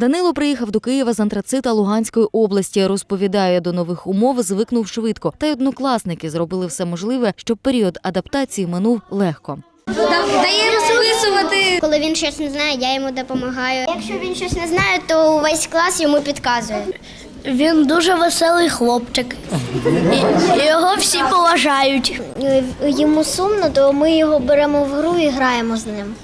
Данило приїхав до Києва з антрацита Луганської області. Розповідає, до нових умов звикнув швидко. Та й однокласники зробили все можливе, щоб період адаптації минув легко. Дає розписувати. Коли він щось не знає, я йому допомагаю. Якщо він щось не знає, то увесь клас йому підказує. Він дуже веселий хлопчик. Його всі поважають. Йому сумно, то ми його беремо в гру і граємо з ним.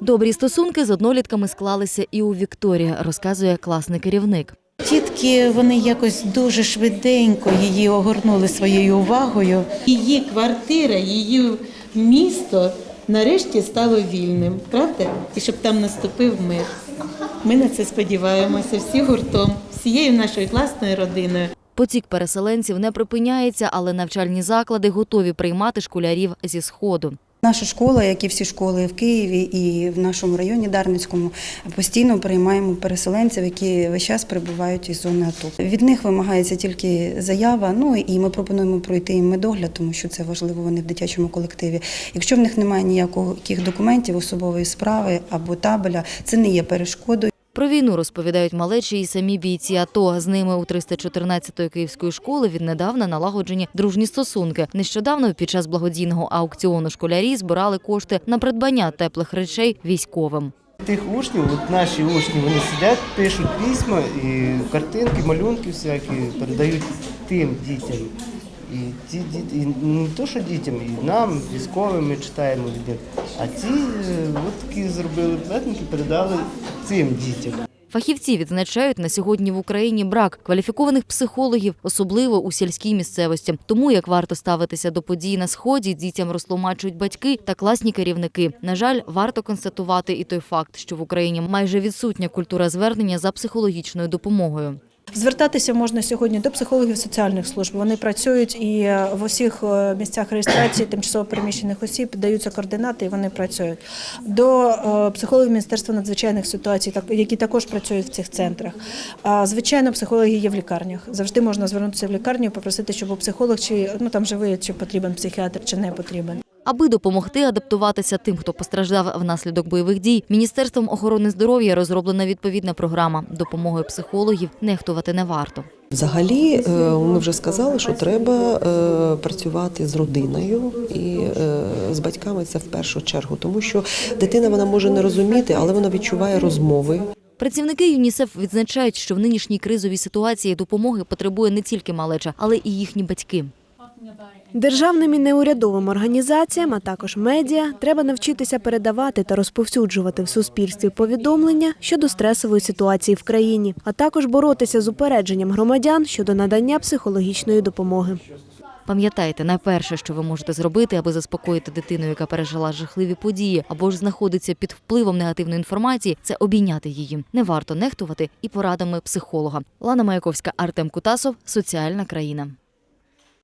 Добрі стосунки з однолітками склалися і у Вікторії, розказує класний керівник. Тітки вони якось дуже швиденько її огорнули своєю увагою. Її квартира, її місто нарешті стало вільним, правда? І щоб там наступив мир. Ми на це сподіваємося всі гуртом, всією нашою класною родиною. Потік переселенців не припиняється, але навчальні заклади готові приймати школярів зі сходу. Наша школа, як і всі школи в Києві і в нашому районі Дарницькому, постійно приймаємо переселенців, які весь час перебувають із зони АТО. Від них вимагається тільки заява. Ну і ми пропонуємо пройти їм медогляд, тому що це важливо. Вони в дитячому колективі. Якщо в них немає ніяких документів, особової справи або табеля, це не є перешкодою. Про війну розповідають малечі і самі бійці АТО. З ними у 314-ї київської школи віднедавна налагоджені дружні стосунки. Нещодавно під час благодійного аукціону школярі збирали кошти на придбання теплих речей військовим. Тих учнів, от наші учні, вони сидять, пишуть письма і картинки, малюнки всякі передають тим дітям. І ті і не то, що дітям, і нам, військовим, ми читаємо від них. А ці е, от такі зробили плетники, передали цим дітям. Фахівці відзначають на сьогодні в Україні брак кваліфікованих психологів, особливо у сільській місцевості. Тому як варто ставитися до подій на сході, дітям розтлумачують батьки та класні керівники. На жаль, варто констатувати і той факт, що в Україні майже відсутня культура звернення за психологічною допомогою. Звертатися можна сьогодні до психологів соціальних служб. Вони працюють і е, в усіх е, місцях реєстрації тимчасово переміщених осіб даються координати, і вони працюють. До е, психологів Міністерства надзвичайних ситуацій, які також працюють в цих центрах. Звичайно, психологи є в лікарнях. Завжди можна звернутися в лікарню і попросити, щоб був психолог, чи ну там же ви, чи потрібен психіатр, чи не потрібен. Аби допомогти адаптуватися тим, хто постраждав внаслідок бойових дій, міністерством охорони здоров'я розроблена відповідна програма. Допомогою психологів нехтувати не варто. Взагалі, е, ми вже сказали, що треба е, працювати з родиною і е, з батьками це в першу чергу, тому що дитина вона може не розуміти, але вона відчуває розмови. Працівники ЮНІСЕФ відзначають, що в нинішній кризовій ситуації допомоги потребує не тільки малеча, але і їхні батьки. Державним і неурядовим організаціям, а також медіа, треба навчитися передавати та розповсюджувати в суспільстві повідомлення щодо стресової ситуації в країні, а також боротися з упередженням громадян щодо надання психологічної допомоги. Пам'ятайте, найперше, що ви можете зробити, аби заспокоїти дитину, яка пережила жахливі події, або ж знаходиться під впливом негативної інформації, це обійняти її. Не варто нехтувати і порадами психолога. Лана Маяковська, Артем Кутасов, соціальна країна.